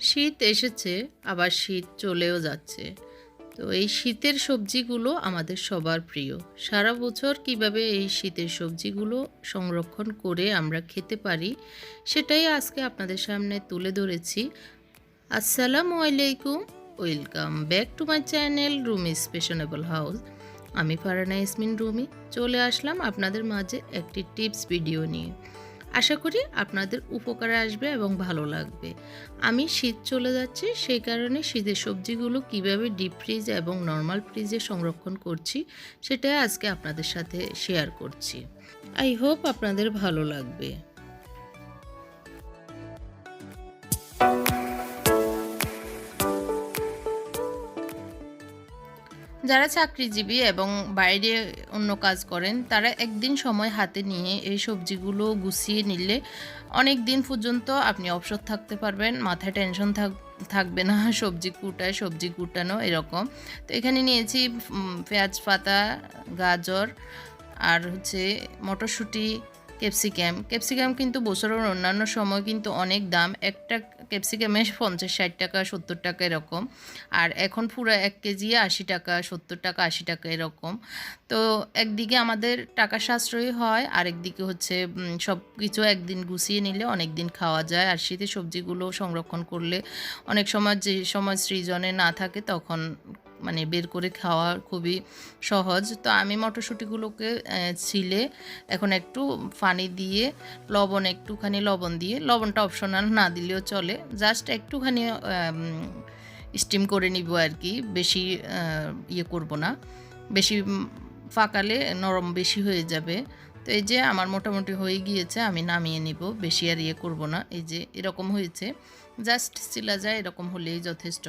শীত এসেছে, আবার শীত চলেও যাচ্ছে। তো এই শীতের সবজিগুলো আমাদের সবার প্রিয়। সারা বছর কীভাবে এই শীতের সবজিগুলো সংরক্ষণ করে আমরা খেতে পারি, সেটাই আজকে আপনাদের সামনে তুলে ধরেছি। আসসালামু আলাইকুম, welcome back to my channel Rumi স্পেশনেবল house. আমি ফারানা ইসমিন রুমি, চলে আসলাম আপনাদের মাঝে একটি টিপস ভিডিও নিয়ে। আশা করি আপনাদের উপকারে আসবে এবং ভালো লাগবে। আমি শীত চলে যাচ্ছে, সেই কারণে শীতের সবজিগুলো কীভাবে ডিপ ফ্রিজ এবং নর্মাল ফ্রিজে সংরক্ষণ করছি, সেটা আজকে আপনাদের সাথে শেয়ার করছি। আই হোপ আপনাদের ভালো লাগবে। যারা চাকরিজীবী এবং বাইরে অন্য কাজ করেন, তারা একদিন সময় হাতে নিয়ে এই সবজিগুলো গুছিয়ে নিলে অনেক দিন পর্যন্ত আপনি অবসর থাকতে পারবেন, মাথায় টেনশন থাক, থাকবে না, সবজি কুটায় সবজি কুটানো এরকম। তো এখানে নিয়েছি পেঁয়াজ পাতা, গাজর, আর হচ্ছে মটরশুঁটি ক্যাপসিকাম। ক্যাপসিক্যাম কিন্তু বছরের অন্যান্য সময় কিন্তু অনেক দাম। একটা ক্যাপসিক্যামে পঞ্চাশ, ষাট টাকা, সত্তর টাকা এরকম। আর এখন পুরো এক কেজি আশি টাকা, সত্তর টাকা, আশি টাকা এরকম। তো একদিকে আমাদের টাকা সাশ্রয়ী হয়, আরেকদিকে হচ্ছে সব কিছু একদিন গুছিয়ে নিলে অনেক দিন খাওয়া যায়। আর শীতের সবজিগুলো সংরক্ষণ করলে অনেক সময় যে সময় সৃজনে না থাকে, তখন মানে বের করে খাওয়া খুবই সহজ। তো আমি মটরশুঁটিগুলোকে ছিলে এখন একটু পানি দিয়ে, লবণ একটুখানি লবণ দিয়ে, লবণটা অপশনাল না দিলেও চলে। জাস্ট একটুখানি স্টিম করে নিব আর কি বেশি ইয়ে করব না। বেশি ফাঁকালে নরম বেশি হয়ে যাবে। তো এই যে আমার মোটামুটি হয়ে গিয়েছে, আমি নামিয়ে নিব, বেশি আর ইয়ে করব না। এই যে এরকম হয়েছে। জাস্ট চিলা যায় এরকম হলেই যথেষ্ট।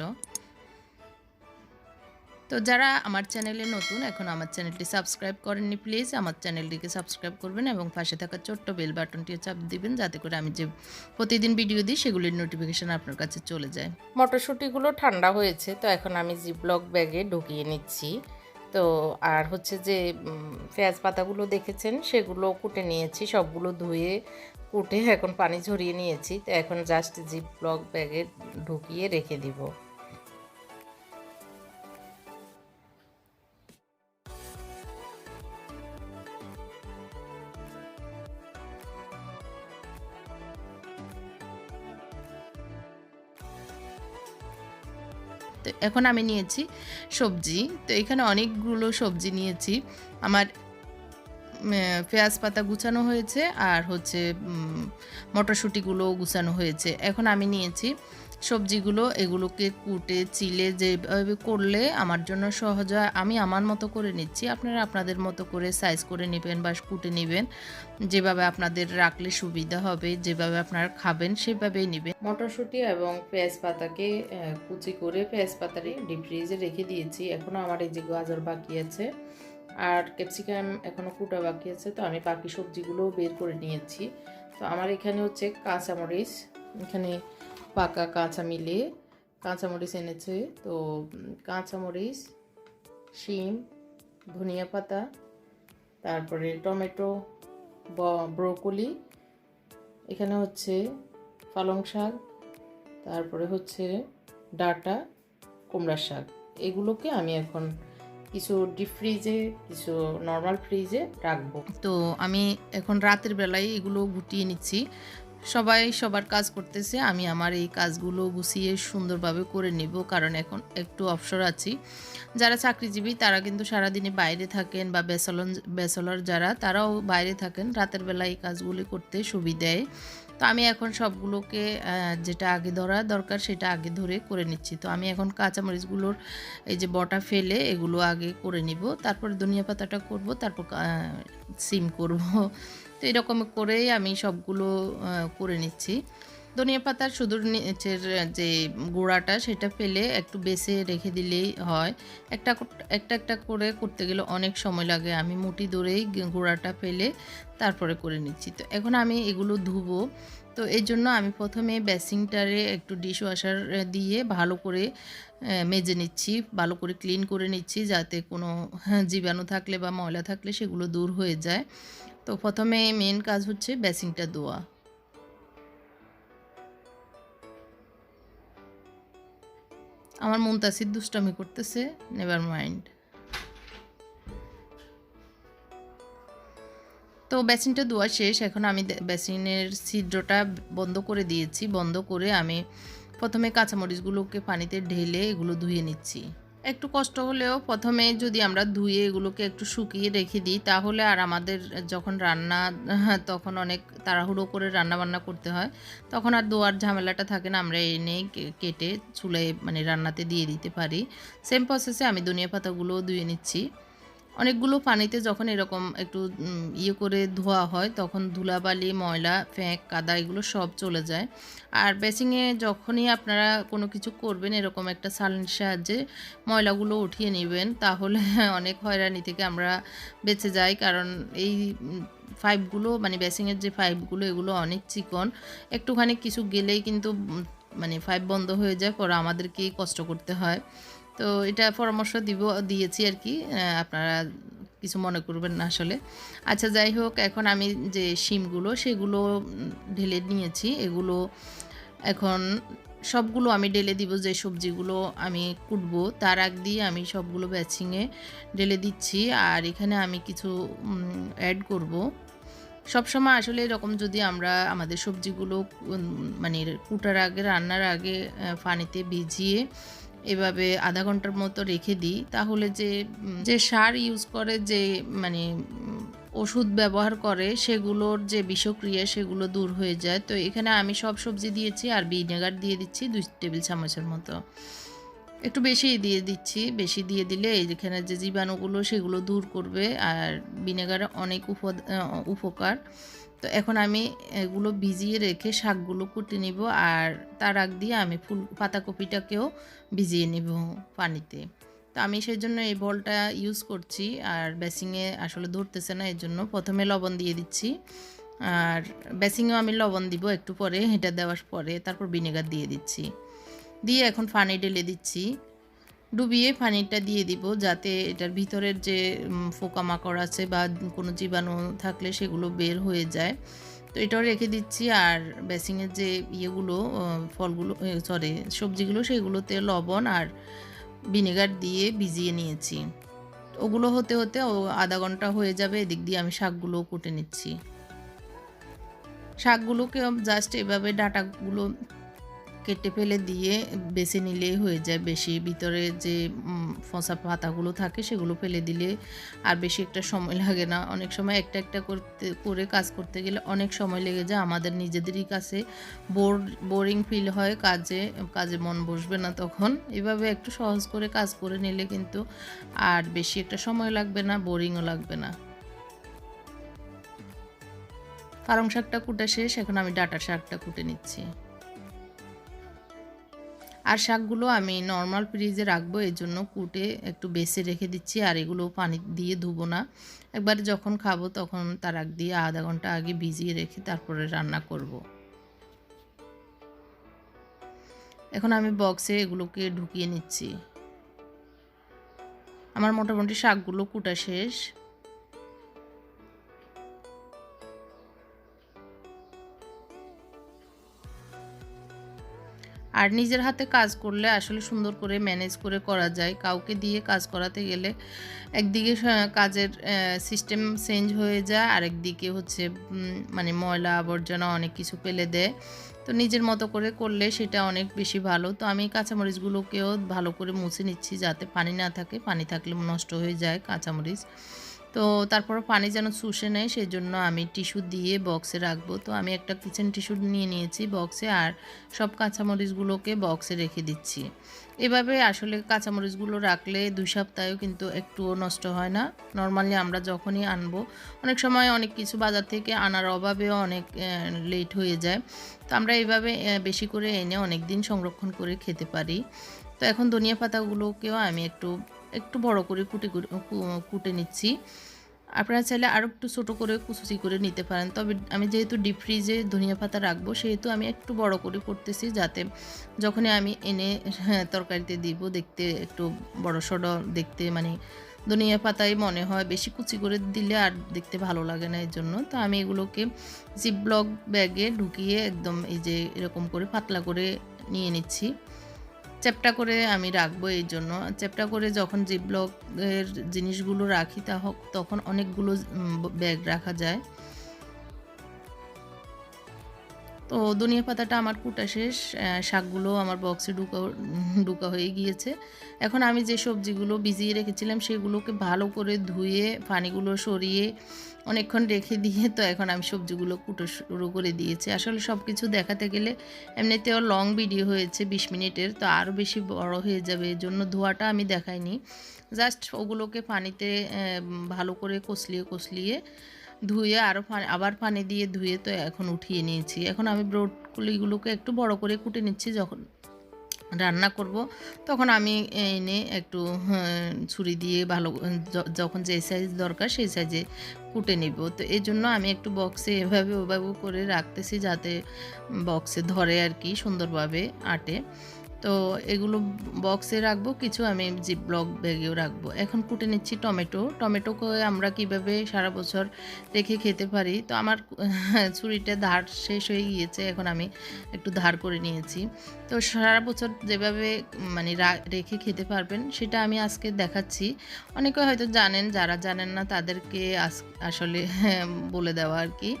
তো যারা আমার চ্যানেলে নতুন, এখন আমার চ্যানেলটি সাবস্ক্রাইব করেননি, প্লিজ আমার চ্যানেলটিকে সাবস্ক্রাইব করবেন এবং পাশে থাকা ছোট্ট বেল বাটনটিও চাপ দিবেন যাতে করে আমি যে প্রতিদিন ভিডিও দিই, সেগুলির নোটিফিকেশান আপনার কাছে চলে যায়। মটরশুঁটিগুলো ঠান্ডা হয়েছে, তো এখন আমি জিপলক ব্যাগে ঢুকিয়ে নিচ্ছি। তো আর হচ্ছে যে পেঁয়াজ পাতাগুলো দেখেছেন? সেগুলো কুটে নিয়েছি, সবগুলো ধুয়ে কুটে এখন পানি ঝরিয়ে নিয়েছি। তো এখন জাস্ট জিপ ব্লক ব্যাগে ঢুকিয়ে রেখে দিব। এখন আমি নিয়েছি সবজি। তো এখানে অনেকগুলো সবজি নিয়েছি। আমার পেঁয়াজ পাতা গুছানো হয়েছে আর হচ্ছে মটরশুঁটিগুলো গুছানো হয়েছে। এখন আমি নিয়েছি সবজিগুলো এগুলোকে কুটে, চিলে যেভাবে করলে আমার জন্য সহজ হয়, আমি আমার মতো করে নিচ্ছি। আপনারা আপনাদের মতো করে সাইজ করে নেবেন বা কুটে নেবেন। যেভাবে আপনাদের রাখলে সুবিধা হবে, যেভাবে আপনারা খাবেন সেভাবেই নেবেন। মটরশুঁটি এবং পেঁয়াজ পাতাকে কুচি করে পেঁয়াজ পাতারে ডিপ ফ্রিজে রেখে দিয়েছি। এখনও আমার এই যে গাজর বাকি আছে আর ক্যাপসিকাম এখনও কুটা বাকি আছে, তো আমি বাকি সবজিগুলোও বের করে নিয়েছি। তো আমার এখানে হচ্ছে কাঁচামরিচ, এখানে পাকা কাঁচা মিলিয়ে কাঁচামরিচ এনেছে, তো কাঁচামরিচ শিম, ধনিয়া পাতা, তারপরে টমেটো ব্রোকলি, এখানে হচ্ছে পালং শাক, তারপরে হচ্ছে ডাটা কুমড়ার শাক। এগুলোকে আমি এখন কিছু ডিপ ফ্রিজে, কিছু নর্মাল ফ্রিজে রাখব। তো আমি এখন রাতের বেলায় এগুলো গুটিয়ে নিচ্ছি। সবাই সবার কাজ করতেছে, আমি আমার এই কাজগুলো গুছিয়ে সুন্দরভাবে করে নেব, কারণ এখন একটু অবসর আছি। যারা চাকরিজীবী, তারা কিন্তু সারাদিনে বাইরে থাকেন বা বেসলন বেসলার যারা, তারাও বাইরে থাকেন, রাতের বেলায় এই কাজগুলি করতে সুবিধায় তো আমি এখন সবগুলোকে যেটা আগে ধরা দরকার, সেটা আগে ধরে করে নিচ্ছি। তো আমি এখন কাঁচামরিচগুলোর এই যে বটা ফেলে এগুলো আগে করে নিব, তারপর ধনিয়া পাতাটা করব, তারপর সিম করব। তো এরকম করেই আমি সবগুলো করে নিচ্ছি। ধনিয়া পাতার শুধু নিচের যে গোড়াটা সেটা ফেলে একটু বেছে রেখে দিলেই হয়। একটা একটা একটা করে করতে গেলে অনেক সময় লাগে। আমি মুঠি ধরেই গোড়াটা ফেলে তারপরে করে নিচ্ছি। তো এখন আমি এগুলো ধুবো। তো এই জন্য আমি প্রথমে বেসিংটারে একটু ডিশ ওয়াশার দিয়ে ভালো করে মেজে নিচ্ছি। ভালো করে ক্লিন করে নিচ্ছি যাতে কোনো হ্যাঁ, জীবাণু থাকলে বা ময়লা থাকলে সেগুলো দূর হয়ে যায়। তো প্রথমে মেন কাজ হচ্ছে বেসিংটা ধোয়া। আমার মুনতাসির দুষ্টামি করতেছে নেভার মাইন্ড তো বেসিনটা ধোয়া শেষ, এখন আমি বেসিনের ছিদ্রটা বন্ধ করে দিয়েছি। বন্ধ করে আমি প্রথমে কাঁচামরিচগুলোকে পানিতে ঢেলে এগুলো ধুয়ে নিচ্ছি। একটু কষ্ট হলেও প্রথমে যদি আমরা ধুয়ে এগুলোকে একটু শুকিয়ে রেখে দিই, তাহলে আর আমাদের যখন রান্না, তখন অনেক তাড়াহুড়ো করে রান্না বান্না করতে হয়, তখন আর দোয়ার ঝামেলাটা থাকে না, আমরা এনে কেটে চুলে মানে রান্নাতে দিয়ে দিতে পারি। সেম প্রসেসে আমি ধনিয়া পাতাগুলোও ধুয়ে নিচ্ছি। অনেকগুলো পানিতে যখন এরকম একটু ইয়ে করে ধোয়া হয়, তখন ধুলাবালি, ময়লা, ফ্যাঁক, কাদা এগুলো সব চলে যায়। আর বেসিংয়ে যখনই আপনারা কোনো কিছু করবেন, এরকম একটা সালনির সাহায্যে ময়লাগুলো উঠিয়ে নেবেন, তাহলে অনেক হয়রানি থেকে আমরা বেঁচে যাই। কারণ এই পাইপগুলো মানে বেসিংয়ের যে পাইপগুলো, এগুলো অনেক চিকন। একটুখানি কিছু গেলেই কিন্তু মানে পাইপ বন্ধ হয়ে যায়, পরে আমাদেরকেই কষ্ট করতে হয়। তো এটা পরামর্শ দিব, দিয়েছি আর কি। আপনারা কিছু মনে করবেন না আসলে। আচ্ছা যাই হোক, এখন আমি যে শিমগুলো, সেগুলো ঢেলে নিয়েছি। এগুলো এখন সবগুলো আমি ঢেলে দিব, যে সবজিগুলো আমি কুটবো। তার আগ দিয়ে আমি সবগুলো ব্যাচিংয়ে ঢেলে দিচ্ছি। আর এখানে আমি কিছু অ্যাড করব। সবসময় আসলে এরকম যদি আমরা আমাদের সবজিগুলো মানে কুটার আগে, রান্নার আগে পানিতে ভিজিয়ে এভাবে আধা ঘণ্টার মতো রেখে দিই, তাহলে যে যে সার ইউজ করে, যে মানে ওষুধ ব্যবহার করে, সেগুলোর যে বিষক্রিয়া, সেগুলো দূর হয়ে যায়। তো এখানে আমি সব সবজি দিয়েছি আর ভিনেগার দিয়ে দিচ্ছি দুই টেবিল চামচের মতো। একটু বেশি দিয়ে দিচ্ছি, বেশি দিয়ে দিলে এখানে যে জীবাণুগুলো, সেগুলো দূর করবে। আর ভিনেগার অনেক উপ উপকার। তো এখন আমি এগুলো ভিজিয়ে রেখে শাকগুলো কুটে নিব আর তার আগ দিয়ে আমি ফুল পাতাকপিটাকেও ভিজিয়ে নিব পানিতে। তো আমি সেই জন্য এই বলটা ইউজ করছি আর বেসিংয়ে আসলে ধরতেছে না এর জন্য প্রথমে লবণ দিয়ে দিচ্ছি। আর বেসিংয়েও আমি লবণ দিব একটু পরে, এটা দেওয়ার পরে তারপর ভিনেগার দিয়ে দিচ্ছি। দিয়ে এখন পানি ঢেলে দিচ্ছি। ডুবিয়ে পানিটা দিয়ে দিব যাতে এটার ভিতরের যে পোকামাকড় আছে বা কোনো জীবাণু থাকলে সেগুলো বের হয়ে যায়। তো এটাও রেখে দিচ্ছি আর বেসিংয়ের যে ইয়েগুলো ফলগুলো সরি সবজিগুলো সেগুলোতে লবণ আর ভিনেগার দিয়ে ভিজিয়ে নিয়েছি। ওগুলো হতে হতে ও আধা ঘণ্টা হয়ে যাবে, এদিক দিয়ে আমি শাকগুলো কুটে নিচ্ছি। শাকগুলোকে জাস্ট এভাবে ডাটাগুলো কেটে ফেলে দিয়ে বেছে নিলেই হয়ে যায়। বেশি ভিতরে যে ফসা পাতাগুলো থাকে সেগুলো ফেলে দিলে আর বেশি একটা সময় লাগে না। অনেক সময় একটা একটা করতে, করে কাজ করতে গেলে অনেক সময় লেগে যায়। আমাদের নিজেদেরই কাছে বোর, বোরিং ফিল হয় কাজে কাজে মন বসবে না তখন। এভাবে একটু সহজ করে কাজ করে নিলে কিন্তু আর বেশি একটা সময় লাগবে না, বোরিংও লাগবে না। পালং শাকটা কুটা শেষ, এখন আমি ডাটা শাকটা কুটে নিচ্ছি। আর শাকগুলো আমি নর্মাল ফ্রিজে রাখব, এর জন্য কুটে একটু বেছে রেখে দিচ্ছি, আর এগুলো পানি দিয়ে ধুবো না। একবার যখন খাব তখন তার আগ দিয়ে আধা ঘণ্টা আগে ভিজিয়ে রেখে তারপরে রান্না করব। এখন আমি বক্সে এগুলোকে ঢুকিয়ে নিচ্ছি। আমার মোটামুটি শাকগুলো কুটা শেষ। আর নিজের হাতে কাজ করলে আসলে সুন্দর করে ম্যানেজ করে করা যায়। কাউকে দিয়ে কাজ করাতে গেলে একদিকে কাজের সিস্টেম চেঞ্জ হয়ে যায় আর একদিকে হচ্ছে মানে ময়লা আবর্জনা অনেক কিছু ফেলে দেয়। তো নিজের মতো করে করলে সেটা অনেক বেশি ভালো। তো আমি কাঁচামরিচগুলোকেও ভালো করে মুছে নিচ্ছি যাতে পানি না থাকে। পানি থাকলে নষ্ট হয়ে যায় কাঁচামরিচ। তো তারপর পানি যেন শুষে নেয় সেই জন্য আমি টিস্যু দিয়ে বক্সে রাখব। তো আমি একটা কিচেন টিস্যু নিয়ে নিয়েছি বক্সে, আর সব কাঁচামরিচগুলোকে বক্সে রেখে দিচ্ছি। এভাবে আসলে কাঁচামরিচগুলো রাখলে দুই সপ্তাহেও কিন্তু একটুও নষ্ট হয় না। নর্মালি আমরা যখনই আনব, অনেক সময় অনেক কিছু বাজার থেকে আনার অভাবেও অনেক লেট হয়ে যায়। তো আমরা এইভাবে বেশি করে এনে অনেক দিন সংরক্ষণ করে খেতে পারি। তো এখন ধনিয়া পাতাগুলোকেও আমি একটু একটু বড় করে কুটে কুটে নিচ্ছি। আপনারা চাইলে আরও একটু ছোটো করে কুচি করে নিতে পারেন। তবে আমি যেহেতু ডিপ ফ্রিজে ধনিয়া পাতা রাখব সেহেতু আমি একটু বড় করে করতেছি যাতে যখনই আমি এনে হ্যাঁ, তরকারিতে দিব দেখতে একটু বড় সড়ো দেখতে মানে ধনিয়া পাতাই মনে হয় বেশি কুচি করে দিলে আর দেখতে ভালো লাগে না এর জন্য তো আমি এগুলোকে জিপ ব্লক ব্যাগে ঢুকিয়ে একদম এই যে এরকম করে পাতলা করে নিয়ে নিচ্ছি। চ্যাপটা করে আমি রাখব এই জন্য। চ্যাপটা করে যখন জিপলকের জিনিসগুলো রাখি তখন অনেকগুলো ব্যাগ রাখা যায়। তো ধনিয়া পাতাটা আমার কুটা শেষ শাকগুলো আমার বক্সে ঢুকা ঢুকা হয়ে গিয়েছে। এখন আমি যে সবজিগুলো ভিজিয়ে রেখেছিলাম সেগুলোকে ভালো করে ধুয়ে, পানিগুলো সরিয়ে অনেকক্ষণ রেখে দিয়ে তো এখন আমি সবজিগুলো কুটো শুরু করে দিয়েছি। আসলে সব কিছু দেখাতে গেলে এমনিতেও লং ভিডিও হয়েছে, বিশ মিনিটের, তো আরও বেশি বড় হয়ে যাবে এর জন্য ধোয়াটা আমি দেখাইনি। জাস্ট ওগুলোকে পানিতে ভালো করে কষলিয়ে কষলিয়ে ধুয়ে আরও আবার পানি দিয়ে ধুয়ে তো এখন উঠিয়ে নিয়েছি। এখন আমি ব্রোডগুলিগুলোকে একটু বড় করে কুটে নিচ্ছি যখন রান্না করব তখন আমি এনে একটু হ্যাঁ, ছুরি দিয়ে ভালো যখন যে সাইজ দরকার সেই সাইজে কুটে নিব। তো এই জন্য আমি একটু বক্সে এভাবে ওভাবে করে রাখতেছি যাতে বক্সে ধরে আর কি সুন্দরভাবে আটে। তো এগুলো বক্সে রাখব, কিছু আমি জিপ ব্লক ব্যাগেও রাখব। এখন কুটে নিচ্ছি টমেটো। টমেটোকে আমরা কীভাবে সারা বছর রেখে খেতে পারি? তো আমার ছুরিটা ধার শেষ হয়ে গিয়েছে, এখন আমি একটু ধার করে নিয়েছি। তো সারা বছর যেভাবে মানে রেখে খেতে পারবেন, সেটা আমি আজকে দেখাচ্ছি। অনেকে হয়তো জানেন, যারা জানেন না, তাদেরকে আস- আসলে বলে দেওয়া আর কি।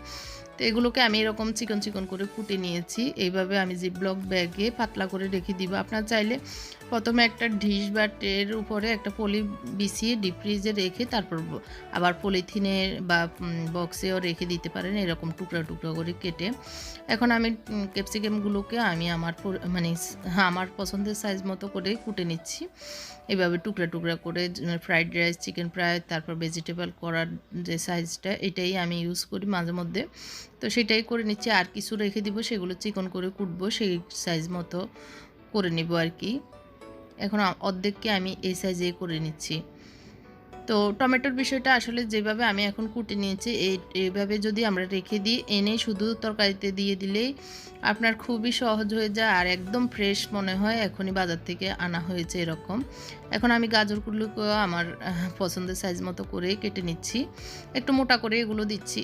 তো এগুলোকে আমি এরকম চিকন চিকন করে কুটে নিয়েছি। এইভাবে আমি জিপ ব্লক ব্যাগে পাতলা করে রেখে দিব। আপনার চাইলে প্রথমে একটা ডিশ বা ট্রের উপরে একটা পলি বিছিয়ে ডিপ ফ্রিজে রেখে তারপর আবার পলিথিনে বা বক্সেও রেখে দিতে পারেন এরকম টুকরা টুকরা করে কেটে। এখন আমি ক্যাপসিকামগুলোকে আমি আমার মানে হ্যাঁ, আমার পছন্দের সাইজ মতো করে কুটে নিচ্ছি। এভাবে টুকরা টুকরা করে ফ্রাইড রাইস চিকেন ফ্রাই তারপর ভেজিটেবল করার যে সাইজটা এটাই আমি ইউজ করি মাঝে মধ্যে। তো সেটাই করে নিচ্ছি। আর কিছু রেখে দিব, সেগুলো চিকন করে কুটবো, সেই সাইজ মতো করে নিব আর কি। এখন অর্ধেককে আমি এই সাইজে করে নিচ্ছি। তো টমেটোর বিষয়টা আসলে যেভাবে আমি এখন কুটে নিয়েছি এই এইভাবে যদি আমরা রেখে দিই, এনে শুধু তরকারিতে দিয়ে দিলেই আপনার খুবই সহজ হয়ে যায় আর একদম ফ্রেশ মনে হয় এখনই বাজার থেকে আনা হয়েছে এরকম। এখন আমি গাজরগুলোকেও আমার পছন্দের সাইজ মতো করে কেটে নিচ্ছি। একটু মোটা করে এগুলো দিচ্ছি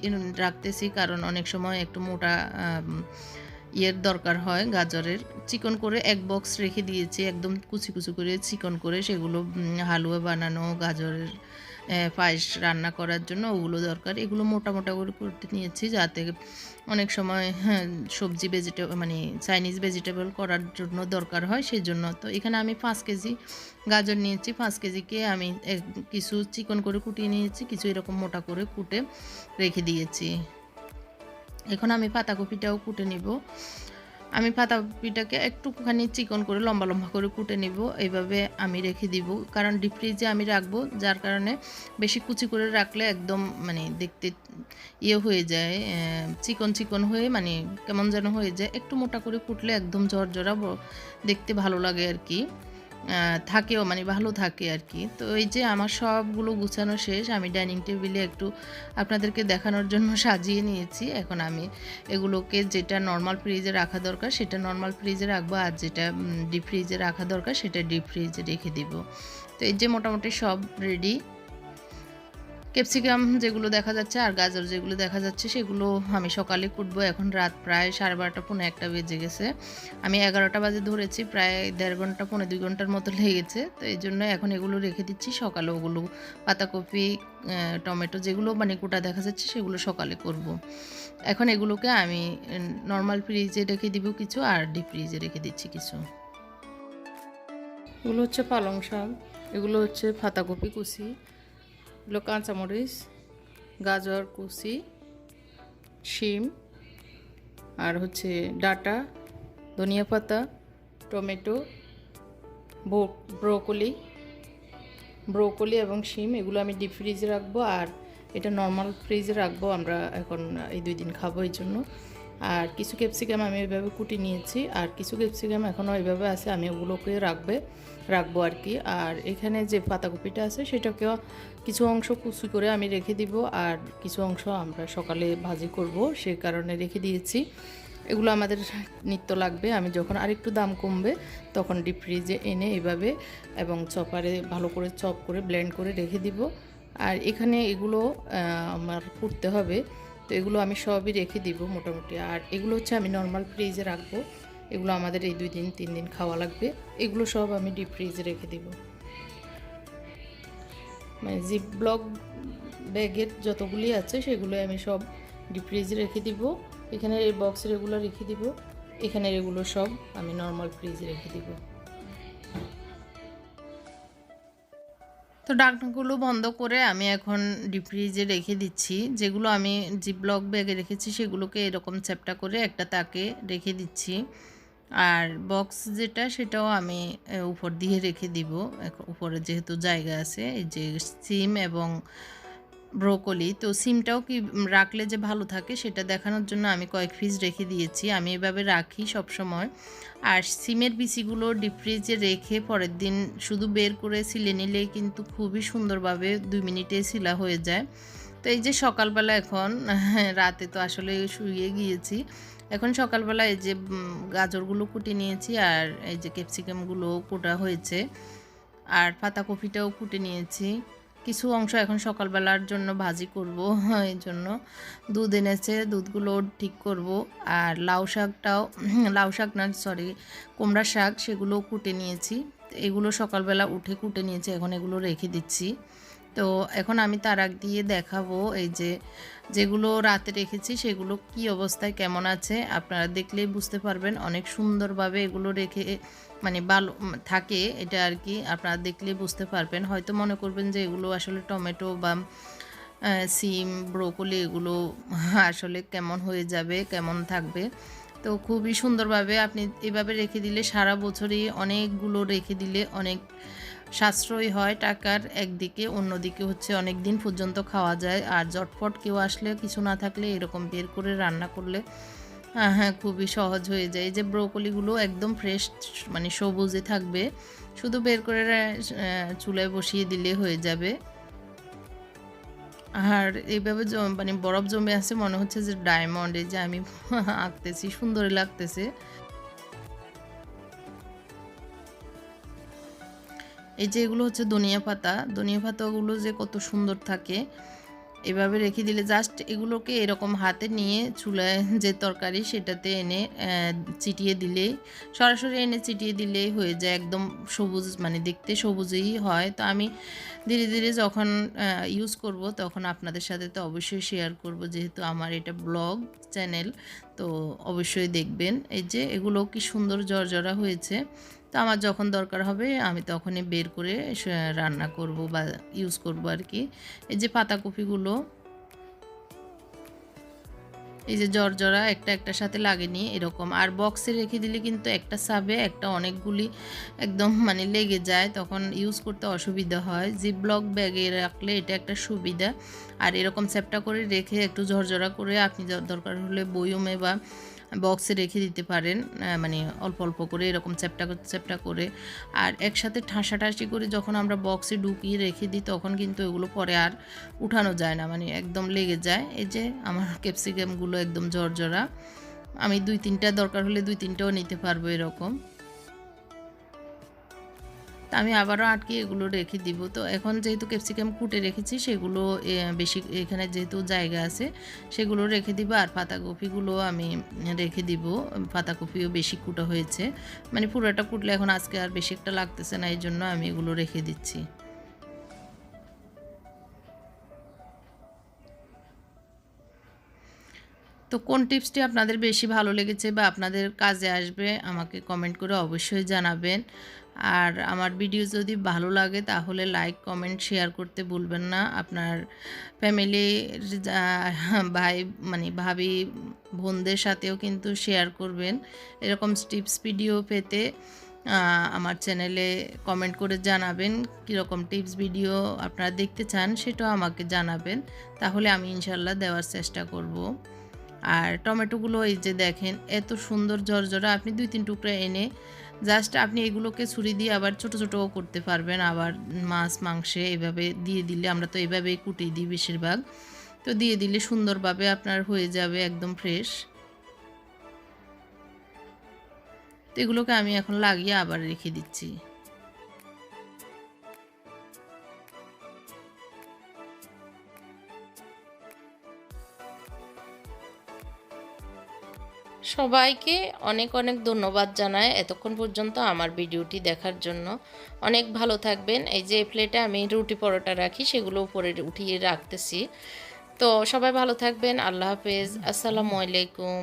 রাখতেছি কারণ অনেক সময় একটু মোটা ইয়ের দরকার হয়, গাজরের। চিকন করে এক বক্স রেখে দিয়েছি, একদম কুচি কুচি করে চিকন করে। সেগুলো হালুয়া বানানো, গাজরের পায়েস রান্না করার জন্য ওগুলো দরকার। এগুলো মোটা মোটা করে করতে নিয়েছি যাতে অনেক সময় হ্যাঁ সবজি ভেজিটেবল মানে চাইনিজ ভেজিটেবল করার জন্য দরকার হয়। সেই জন্য তো এখানে আমি পাঁচ কেজি গাজর নিয়েছি। পাঁচ কেজিকে আমি কিছু চিকন করে কুটিয়ে নিয়েছি, কিছু এরকম মোটা করে কুটে রেখে দিয়েছি। এখন আমি পাতাকপিটাও কুটে নিব। আমি পাতাকপিটাকে একটুখানি চিকন করে, লম্বা লম্বা করে কুটে নিব। এইভাবে আমি রেখে দিব। কারণ ডিপ ফ্রিজে আমি রাখব, যার কারণে বেশি কুচি করে রাখলে একদম মানে দেখতে ইয়ে হয়ে যায় চিকন চিকন হয়ে মানে কেমন যেন হয়ে যায়। একটু মোটা করে কুটলে একদম ঝরঝরা দেখতে ভালো লাগে আর কি। থাকেও মানে ভালো থাকে আর কি। তো এই যে আমার সবগুলো গুছানো শেষ, আমি ডাইনিং টেবিলে একটু আপনাদেরকে দেখানোর জন্য সাজিয়ে নিয়েছি। এখন আমি এগুলোকে যেটা নর্মাল ফ্রিজে রাখা দরকার, সেটা নর্মাল ফ্রিজে রাখব আর যেটা ডিপ ফ্রিজে রাখা দরকার, সেটা ডিপ ফ্রিজে রেখে দিব। তো এই যে মোটামুটি সব রেডি ক্যাপসিকাম যেগুলো দেখা যাচ্ছে আর গাজর যেগুলো দেখা যাচ্ছে, সেগুলো আমি সকালে কুটবো। এখন রাত প্রায় সাড়ে বারোটা, পৌনে একটা বেজে গেছে। আমি এগারোটা বাজে ধরেছি, প্রায় দেড় ঘণ্টা, পৌনে দুই ঘণ্টার মতো লেগেছে। তো এই জন্য এখন এগুলো রেখে দিচ্ছি। সকালে ওগুলো পাতাকপি টমেটো যেগুলো মানে কোটা দেখা যাচ্ছে, সেগুলো সকালে করব। এখন এগুলোকে আমি নর্মাল ফ্রিজে রেখে দিব কিছু আর ডিপ ফ্রিজে রেখে দিচ্ছি কিছু। এগুলো হচ্ছে পালং শাক, এগুলো হচ্ছে পাতাকপি কুচি এগুলো কাঁচামরিচ গাজর, কুচি, শিম, আর হচ্ছে ডাটা, ধনিয়া পাতা, টমেটো ব্রোকলি ব্রোকলি এবং শিম, এগুলো আমি ডিপ ফ্রিজে রাখব আর এটা নর্মাল ফ্রিজে রাখব, আমরা এখন এই দুই দিন খাব এই জন্য। আর কিছু ক্যাপসিকাম আমি এভাবে কুটি নিয়েছি, আর কিছু ক্যাপসিকাম এখনও এইভাবে আছে, আমি ওগুলোকে রাখবে। রাখব আর কি। আর এখানে যে পাতাকপিটা আছে, সেটাকেও কিছু অংশ কুচি করে আমি রেখে দিব, আর কিছু অংশ আমরা সকালে ভাজি করব, সে কারণে রেখে দিয়েছি। এগুলো আমাদের নিত্য লাগবে। আমি যখন আরেকটু দাম কমবে, তখন ডিপ ফ্রিজে এনে এভাবে এবং চপারে ভালো করে চপ করে ব্লেন্ড করে রেখে দিব। আর এখানে এগুলো আমার করতে হবে। তো এগুলো আমি সবই রেখে দিব মোটামুটি। আর এগুলো হচ্ছে আমি নর্মাল ফ্রিজে রাখব। এগুলো আমাদের এই দুই দিন, তিন দিন খাওয়া লাগবে। এগুলো সব আমি ডিপ ফ্রিজে রেখে দিব। মানে জিপ ব্লক ব্যাগের যতগুলি আছে সেগুলো আমি সব ডিপ ফ্রিজে রেখে দিব। এখানে এই বক্সের এগুলো রেখে দিব। এখানে এগুলো সব আমি নর্মাল ফ্রিজে রেখে দিব। তো ঢাকনাগুলো বন্ধ করে আমি এখন ডিপ ফ্রিজে রেখে দিচ্ছি। যেগুলো আমি জিপ ব্লক ব্যাগে রেখেছি, সেগুলোকে এরকম চ্যাপটা করে একটা তাকে রেখে দিচ্ছি। আর বক্স যেটা, সেটাও আমি উপর দিয়ে রেখে দিব। উপরে যেহেতু জায়গা আছে, এই যে সিম এবং ব্রোকলি, তো সিমটাও কি রাখলে যে ভালো থাকে, সেটা দেখানোর জন্য আমি কয়েক পিস রেখে দিয়েছি। আমি এভাবে রাখি সব সময় আর সিমের বিচিগুলো ডিপ ফ্রিজে রেখে পরের দিন শুধু বের করে সিলে নিলেই কিন্তু খুবই সুন্দরভাবে দুই মিনিটে সিলা হয়ে যায়। তো এই যে সকালবেলা এখন, রাতে তো আসলে শুয়ে গিয়েছি। এখন সকালবেলা এই যে গাজরগুলো কুটে নিয়েছি আর এই যে ক্যাপসিকামগুলো কোটা হয়েছে। আর পাতাকপিটাও কুটে নিয়েছি। কিছু অংশ এখন সকালবেলার জন্য ভাজি করব, এই জন্য। দুধ এনেছে, দুধগুলো ঠিক করব। আর লাউ শাকটাও, লাউ শাক না সরি কুমড়া শাক সেগুলো কুটে নিয়েছি। এগুলো সকালবেলা উঠে কুটে নিয়েছি, এখন এগুলো রেখে দিচ্ছি। তো এখন আমি তার তারাক দিয়ে দেখাবো এই যে যেগুলো রাতে রেখেছি সেগুলো কি অবস্থায় কেমন আছে। আপনারা দেখলেই বুঝতে পারবেন অনেক সুন্দরভাবে এগুলো রেখে মানে ভালো থাকে এটা আর কি, আপনারা দেখলেই বুঝতে পারবেন। হয়তো মনে করবেন যে এগুলো আসলে টমেটো বা সিম, ব্রোকলি এগুলো আসলে কেমন হয়ে যাবে, কেমন থাকবে। তো খুবই সুন্দরভাবে আপনি এভাবে রেখে দিলে সারা বছরই অনেকগুলো রেখে দিলে অনেক সাশ্রয়ী হয় টাকার একদিকে, অন্যদিকে হচ্ছে অনেক দিন পর্যন্ত খাওয়া যায়। আর জটফট কেউ আসলে কিছু না থাকলে এরকম বের করে রান্না করলে হ্যাঁ খুবই সহজ হয়ে যায়। এই যে ব্রোকলিগুলো একদম ফ্রেশ মানে সবুজে থাকবে, শুধু বের করে চুলায় বসিয়ে দিলে হয়ে যাবে। আর এইভাবে মানে বরফ জমে আছে, মনে হচ্ছে যে ডায়মন্ড এই যে আমি আঁকতেছি, সুন্দরই লাগতেছে। এই যে এগুলো হচ্ছে ধনিয়া পাতা। ধনিয়া পাতাগুলো যে কত সুন্দর থাকে, এভাবে রেখে দিলে জাস্ট এগুলোকে এরকম হাতে নিয়ে চুলায় যে তরকারি সেটাতে এনে চিটিয়ে দিলেই, সরাসরি এনে চিটিয়ে দিলেই হয়ে যায় একদম সবুজ মানে দেখতে সবুজেই হয়। তো আমি ধীরে ধীরে যখন ইউজ করব তখন আপনাদের সাথে তো অবশ্যই শেয়ার করব, যেহেতু আমার এটা ব্লগ চ্যানেল তো অবশ্যই দেখবেন। এই যে এগুলো কি সুন্দর জর্জরা হয়েছে। তো আমার যখন দরকার হবে, আমি তখনই বের করে রান্না করব বা ইউজ করব আর কি এই যে পাতাকপিগুলো এই যে জর্জরা একটা একটা সাথে লাগেনি, এরকম। আর বক্সে রেখে দিলে কিন্তু একটা সাবে, একটা অনেকগুলি একদম মানে লেগে যায়, তখন ইউজ করতে অসুবিধা হয়। জিপ ব্লক ব্যাগে রাখলে এটা একটা সুবিধা। আর এরকম চ্যাপটা করে রেখে একটু ঝরঝরা করে আপনি দরকার হলে বয়মে বা বক্সে রেখে দিতে পারেন মানে অল্প অল্প করে এরকম চ্যাপটা চ্যাপটা করে। আর একসাথে ঠাসাঠাসি করে যখন আমরা বক্সে ঢুকিয়ে রেখে দিই, তখন কিন্তু এগুলো পরে আর উঠানো যায় না মানে একদম লেগে যায়। এই যে আমার ক্যাপসিকামগুলো একদম জর্জরা আমি দুই তিনটা দরকার হলে দুই তিনটাও নিতে পারব এরকম। তা আমি আবারও আটকে এগুলো রেখে দিব। তো এখন যেহেতু ক্যাপসিকাম কুটে রেখেছি, সেগুলো বেশি এখানে যেহেতু জায়গা আছে, সেগুলো রেখে দিব আর পাতাকপিগুলো আমি রেখে দিব। পাতাকপিও বেশি কুটা হয়েছে। মানে পুরোটা কুটলে এখন আজকে আর বেশি একটা লাগতেছে না এই জন্য আমি এগুলো রেখে দিচ্ছি। তো কোন টিপসটি আপনাদের বেশি ভালো লেগেছে বা আপনাদের কাজে আসবে আমাকে কমেন্ট করে অবশ্যই জানাবেন। আর আমার ভিডিও যদি ভালো লাগে তাহলে লাইক কমেন্ট শেয়ার করতে ভুলবেন না। আপনার ফ্যামিলির ভাই মানে ভাবি, বোনদের সাথেও কিন্তু শেয়ার করবেন। এরকম টিপস ভিডিও পেতে আমার চ্যানেলে কমেন্ট করে জানাবেন কীরকম টিপস ভিডিও আপনারা দেখতে চান সেটাও আমাকে জানাবেন। তাহলে আমি ইনশাল্লাহ দেওয়ার চেষ্টা করব। আর টমেটোগুলো এই যে দেখেন, এত সুন্দর জর্জরা আপনি দুই তিন টুকরা এনে জাস্ট আপনি এগুলোকে ছুরি দিয়ে আবার ছোট ছোটও করতে পারবেন। আবার মাছ, মাংসে এভাবে দিয়ে দিলে আমরা তো এভাবেই কুটিয়ে দিই বেশিরভাগ। তো দিয়ে দিলে সুন্দরভাবে আপনার হয়ে যাবে একদম ফ্রেশ তো এগুলোকে আমি এখন লাগিয়ে আবার রেখে দিচ্ছি। সবাইকে অনেক অনেক ধন্যবাদ জানায় এতক্ষণ পর্যন্ত আমার ভিডিওটি দেখার জন্য। অনেক ভালো থাকবেন। এই যে প্লেটে আমি রুটি পরোটা রাখি, সেগুলো উপরে উঠিয়ে রাখতেছি। তো সবাই ভালো থাকবেন। আল্লাহ হাফেজ। আসসালামু আলাইকুম।